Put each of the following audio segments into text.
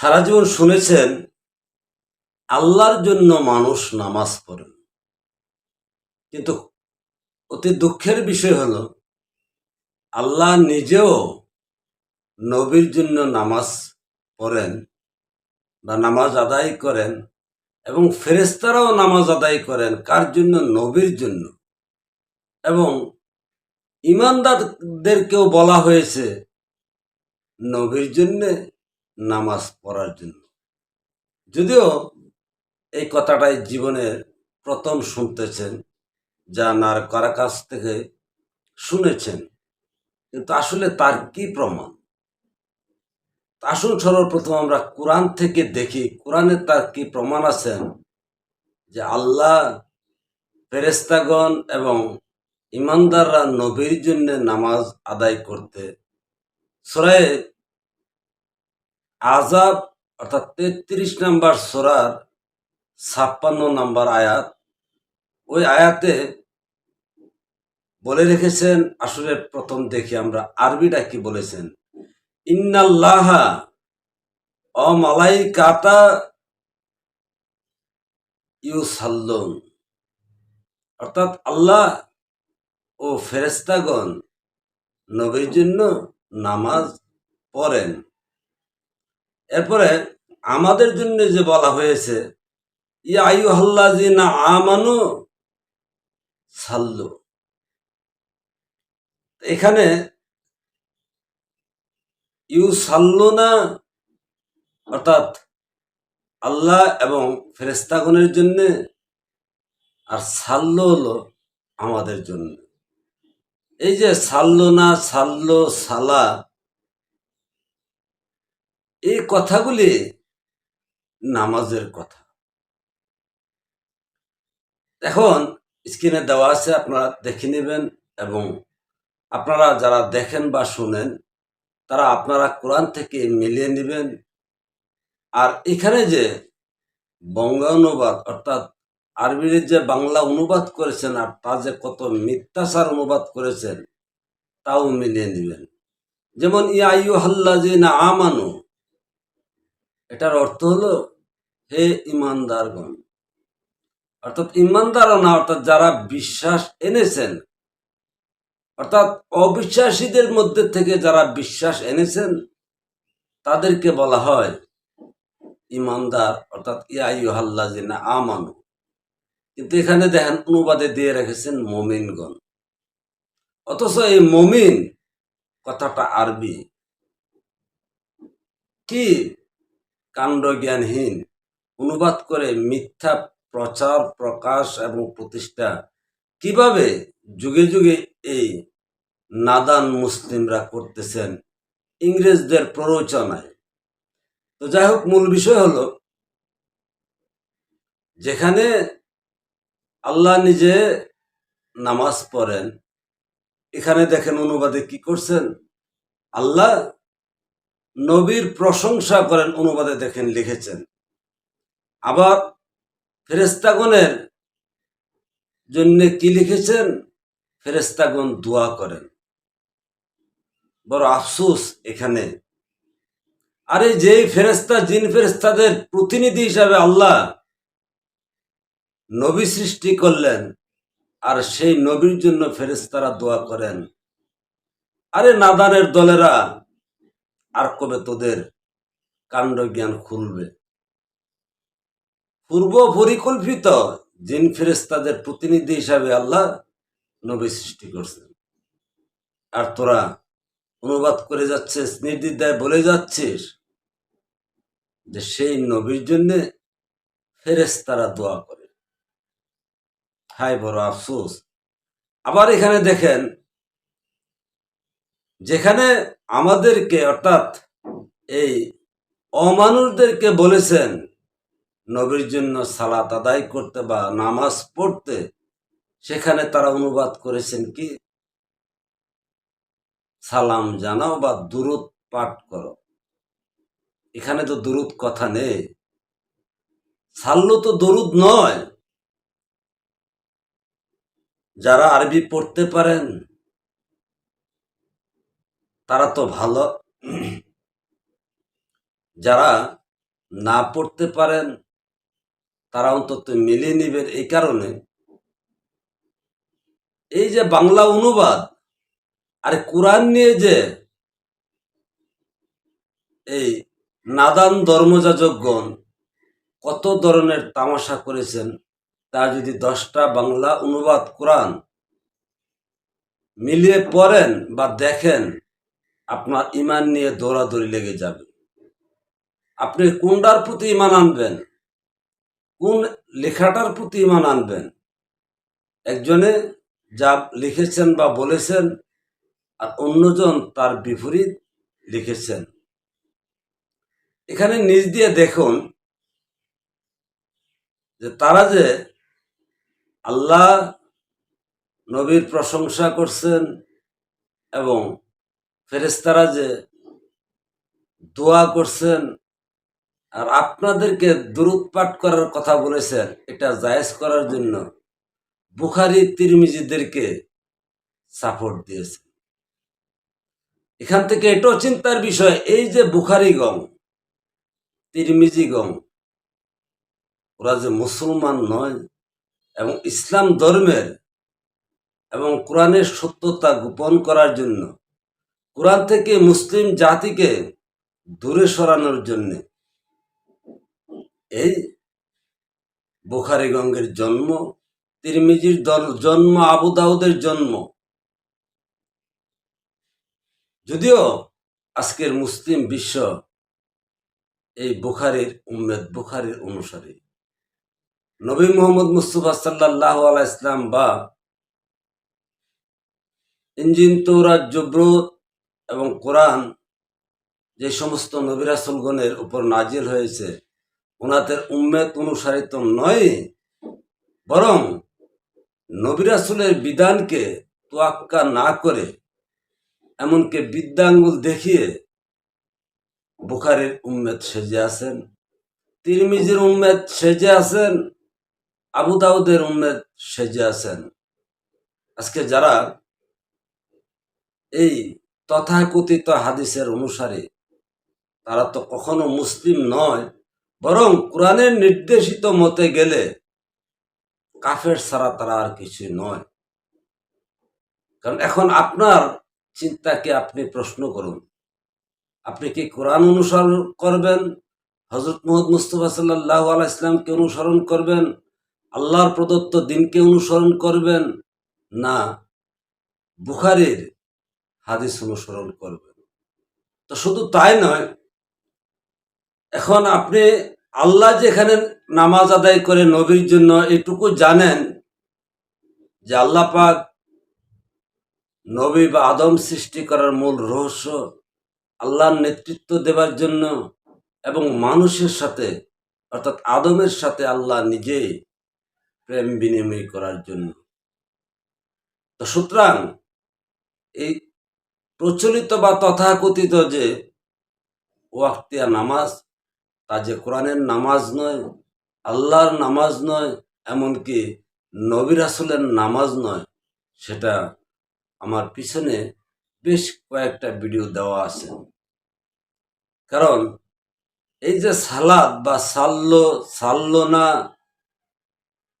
সারা জীবন শুনেছেন, আল্লাহর জন্য মানুষ নামাজ পড়েন কিন্তু অতি দুঃখের বিষয় হলো, আল্লাহ নিজেও নবীর জন্য নামাজ পড়েন বা নামাজ আদায় করেন এবং ফেরেস্তারাও নামাজ আদায় করেন কার জন্য? নবীর জন্য। এবং ইমানদারদেরকেও বলা হয়েছে, নবীর জন্য নামাজ পড়ার জন্য। যদিও এই কথাটাই জীবনের প্রথম শুনতেছেন, যা নার কারা কাছ থেকে শুনেছেন। কিন্তু আসলে তার কি প্রমাণ? আসুন সর্বপ্রথম আমরা কোরআন থেকে দেখি, কোরআনে তার কি প্রমাণ আছেন যে আল্লাহ ফেরেস্তাগণ এবং ইমানদাররা নবীর জন্য নামাজ আদায় করতে সরায় আজাব অর্থাৎ তেত্রিশ নাম্বার সোরার ছাপ্পান্ন নাম্বার আয়াত, ওই আয়াতে বলে রেখেছেন, আসলে প্রথম দেখি আমরা আরবিটা কি বলেছেন, ইন্নাল্লাহা ও মালাই কাতা ইউসাল্লুন, অর্থাৎ আল্লাহ ও ফেরেস্তাগণ নবীর জন্য নামাজ পড়েন। এরপরে আমাদের জন্য যে বলা হয়েছে, ইয়া আয়ু না আমানু সাল্লু। এখানে ইউ সাল্লু না অর্থাৎ আল্লাহ এবং ফেরেস্তাগণের জন্য, আর সাল্লো হলো আমাদের জন্য। এই যে সাল্লো না সাল্লো সালা এই কথাগুলি নামাজের কথা। এখন স্ক্রিনে দেওয়া আছে, আপনারা দেখে নেবেন এবং আপনারা যারা দেখেন বা শুনেন, তারা আপনারা কোরআন থেকে মিলিয়ে নেবেন। আর এখানে যে বঙ্গা অনুবাদ অর্থাৎ আরবির যে বাংলা অনুবাদ করেছেন আর তা যে কত মিথ্যাচার অনুবাদ করেছেন, তাও মিলিয়ে নেবেন। যেমন ইয়াইউ হাল্লাজিনা আমানু এটার অর্থ হলো, হে ইমানদারগণ। অর্থাৎ ইমানদারও না, অর্থাৎ যারা বিশ্বাস এনেছেন, অর্থাৎ অবিশ্বাসীদের মধ্যে থেকে যারা বিশ্বাস এনেছেন, তাদেরকে বলা হয় ইমানদার, অর্থাৎ ইয়াইহাল্লাজিনা আমানু। কিন্তু এখানে দেখেন, অনুবাদে দিয়ে রেখেছেন মমিনগণ। অথচ এই মমিন কথাটা আরবি। কি? কাণ্ড জ্ঞানহীন অনুবাদ করে মিথ্যা প্রচার, প্রকাশ এবং প্রতিষ্ঠা। কীভাবে যুগে যুগে এই নাদান মুসলিমরা করতেছেন ইংরেজদের প্ররোচনায়? তো যাই হোক, মূল বিষয় হলো, যেখানে আল্লাহ নিজে নামাজ পড়েন, এখানে দেখেন অনুবাদে কি করছেন? আল্লাহ নবীর প্রশংসা করেন, অনুবাদে দেখেন, লিখেছেন। আবার ফেরেস্তাগণের জন্য কি লিখেছেন? ফেরেস্তাগণ দোয়া করেন। বড় আফসোস এখানে। আরে যেই ফেরেস্তা জিন ফেরেস্তাদের প্রতিনিধি হিসাবে আল্লাহ নবী সৃষ্টি করলেন, আর সেই নবীর জন্য ফেরেস্তারা দোয়া করেন। আরে নাদানের দলেরা আর কবে তোদের কাণ্ড জ্ঞান খুলবে? পূর্ব পরিকল্পিত জিন ফেরেস্তাদের প্রতিনিধি হিসাবে আল্লাহ নবী সৃষ্টি করছেন। আর তোরা অনুবাদ করে যাচ্ছিস নির্দিদায় বলে যাচ্ছিস যে সেই নবীর জন্য ফেরেস্তারা দোয়া করে। হাই বড় আফসোস। আবার এখানে দেখেন যেখানে আমাদেরকে, অর্থাৎ এই অমানুষদেরকে বলেছেন, নবীর জন্য সালাত আদায় করতে বা নামাজ পড়তে, সেখানে তারা অনুবাদ করেছেন কি? সালাম জানাও বা দূরত পাঠ করো। এখানে তো দূরত কথা নেই। সাল্লো তো দরুদ নয়। যারা আরবি পড়তে পারেন তারা তো ভালো। যারা না পড়তে পারেন, তারা অন্তত মিলিয়ে নেবেন এই কারণে। এই যে বাংলা অনুবাদ, আর কোরআন নিয়ে যে এই নাদান ধর্মযাজকগণ কত ধরনের তামাশা করেছেন, তা যদি দশটা বাংলা অনুবাদ কোরআন মিলিয়ে পড়েন বা দেখেন আপনার ইমান নিয়ে দৌড়াদৌড়ি লেগে যাবে। আপনি কোনটার প্রতি ইমান আনবেন? কোন লেখাটার প্রতি ইমান আনবেন? একজনে যা লিখেছেন বা বলেছেন আর অন্যজন তার বিপরীত লিখেছেন। এখানে নিজ দিয়ে দেখুন যে তারা যে আল্লাহ নবীর প্রশংসা করছেন এবং ফেরেস্তারা যে দোয়া করছেন আর আপনাদেরকে দূরত পাঠ করার কথা বলেছেন, এটা জায়েজ করার জন্য বুখারি, তিরমিজিদেরকে সাপোর্ট দিয়েছে এখান থেকে এটাও চিন্তার বিষয়, এই যে বুখারি গং, তিরমিজি গং, ওরা যে মুসলমান নয় এবং ইসলাম ধর্মের এবং কোরআনের সত্যতা গোপন করার জন্য কোরআন থেকে মুসলিম জাতিকে দূরে সরানোর জন্য এই বুখারিগঙ্গের জন্ম, তিরমিজির জন্ম, আবু দাউদের জন্ম। যদিও আজকের মুসলিম বিশ্ব এই বুখারির উম্মেদ বুখারির অনুসারী। নবী মোহাম্মদ মুস্তফা সাল্লাহ আলা ইসলাম বা ইঞ্জিন তৌরাত জব্রুত এবং কোরআন যে সমস্ত নবিরাসুলগণের উপর নাজিল হয়েছে, ওনাদের উম্মেদ অনুসারী তো নয়, বরং নবিরাসুলের বিধানকে তোয়াক্কা না করে, এমনকি বিদ্যাঙ্গুল দেখিয়ে বুখারের উম্মেদ সেজে আছেন, তিরমিজির উম্মেদ সেজে আছেন, আবু দাউদের উম্মেদ সেজে আছেন। আজকে যারা এই তথাকথিত হাদিসের অনুসারে তারা তো কখনো মুসলিম নয়, বরং কোরআনের নির্দেশিত মতে গেলে কাফের ছাড়া তারা আর কিছু নয়। কারণ এখন আপনার চিন্তাকে আপনি প্রশ্ন করুন, আপনি কি কোরআন অনুসরণ করবেন? হজরত মোহাম্মদ মুস্তফা সাল্লাহ আলা ইসলামকে অনুসরণ করবেন? আল্লাহর প্রদত্ত দিনকে অনুসরণ করবেন? না, বুখারির হাদিস অনুসরণ করবেন। তো শুধু তাই নয়, এখন আপনি আল্লাহ যেখানে নামাজ আদায় করে নবীর জন্য এটুকু জানেন যে আল্লাহ পাক নবী বা আদম সৃষ্টি করার মূল রহস্য আল্লাহর নেতৃত্ব দেবার জন্য এবং মানুষের সাথে, অর্থাৎ আদমের সাথে আল্লাহ নিজেই প্রেম বিনিময় করার জন্য। তো সুতরাং এই প্রচলিত বা তথাকথিত যে ওয়াক্তিয়া নামাজ, তা যে কোরআনের নামাজ নয়, আল্লাহর নামাজ নয়, এমনকি নবী রাসুলের নামাজ নয়, সেটা আমার পিছনে বেশ কয়েকটা ভিডিও দেওয়া আছে। কারণ এই যে সালাদ বা সাল্ল সাল্ল না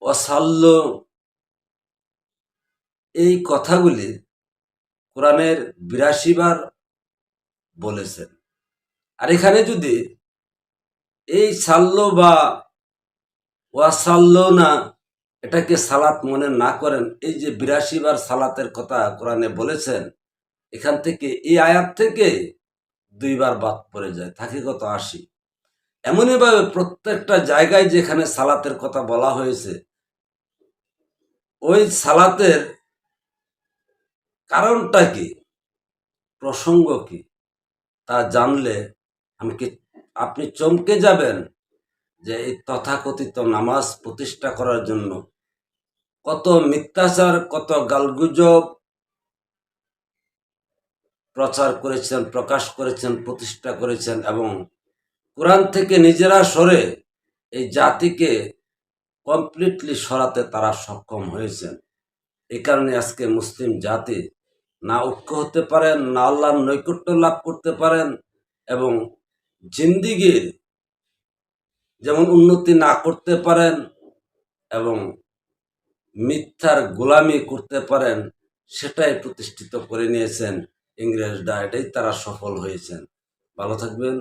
অসাল্য এই কথাগুলি কোরআনের বিরাশি বার বলেছেন। আর এখানে যদি এই সাল্ল বা ওয়াসাল্ল না এটাকে সালাত মনে না করেন, এই যে বিরাশি বার সালাতের কথা কোরআনে বলেছেন, এখান থেকে এই আয়াত থেকে দুইবার বাদ পড়ে যায়, থাকে কত আশি। এমনইভাবে প্রত্যেকটা জায়গায় যেখানে সালাতের কথা বলা হয়েছে, ওই সালাতের কারণটা কি? প্রসঙ্গ কি? তা জানলে আমি কি, আপনি চমকে যাবেন যে এই তথাকথিত নামাজ প্রতিষ্ঠা করার জন্য কত মিথ্যাচার, কত গালগুজব প্রচার করেছেন, প্রকাশ করেছেন, প্রতিষ্ঠা করেছেন এবং কোরআন থেকে নিজেরা সরে এই জাতিকে কমপ্লিটলি সরাতে তারা সক্ষম হয়েছেন। এই কারণে আজকে মুসলিম জাতি না ঐক্য হতে পারেন, না আল্লাহর নৈকট্য লাভ করতে পারেন এবং জিন্দিগির যেমন উন্নতি না করতে পারেন এবং মিথ্যার গোলামি করতে পারেন, সেটাই প্রতিষ্ঠিত করে নিয়েছেন ইংরেজরা, এটাই তারা সফল হয়েছেন। ভালো থাকবেন।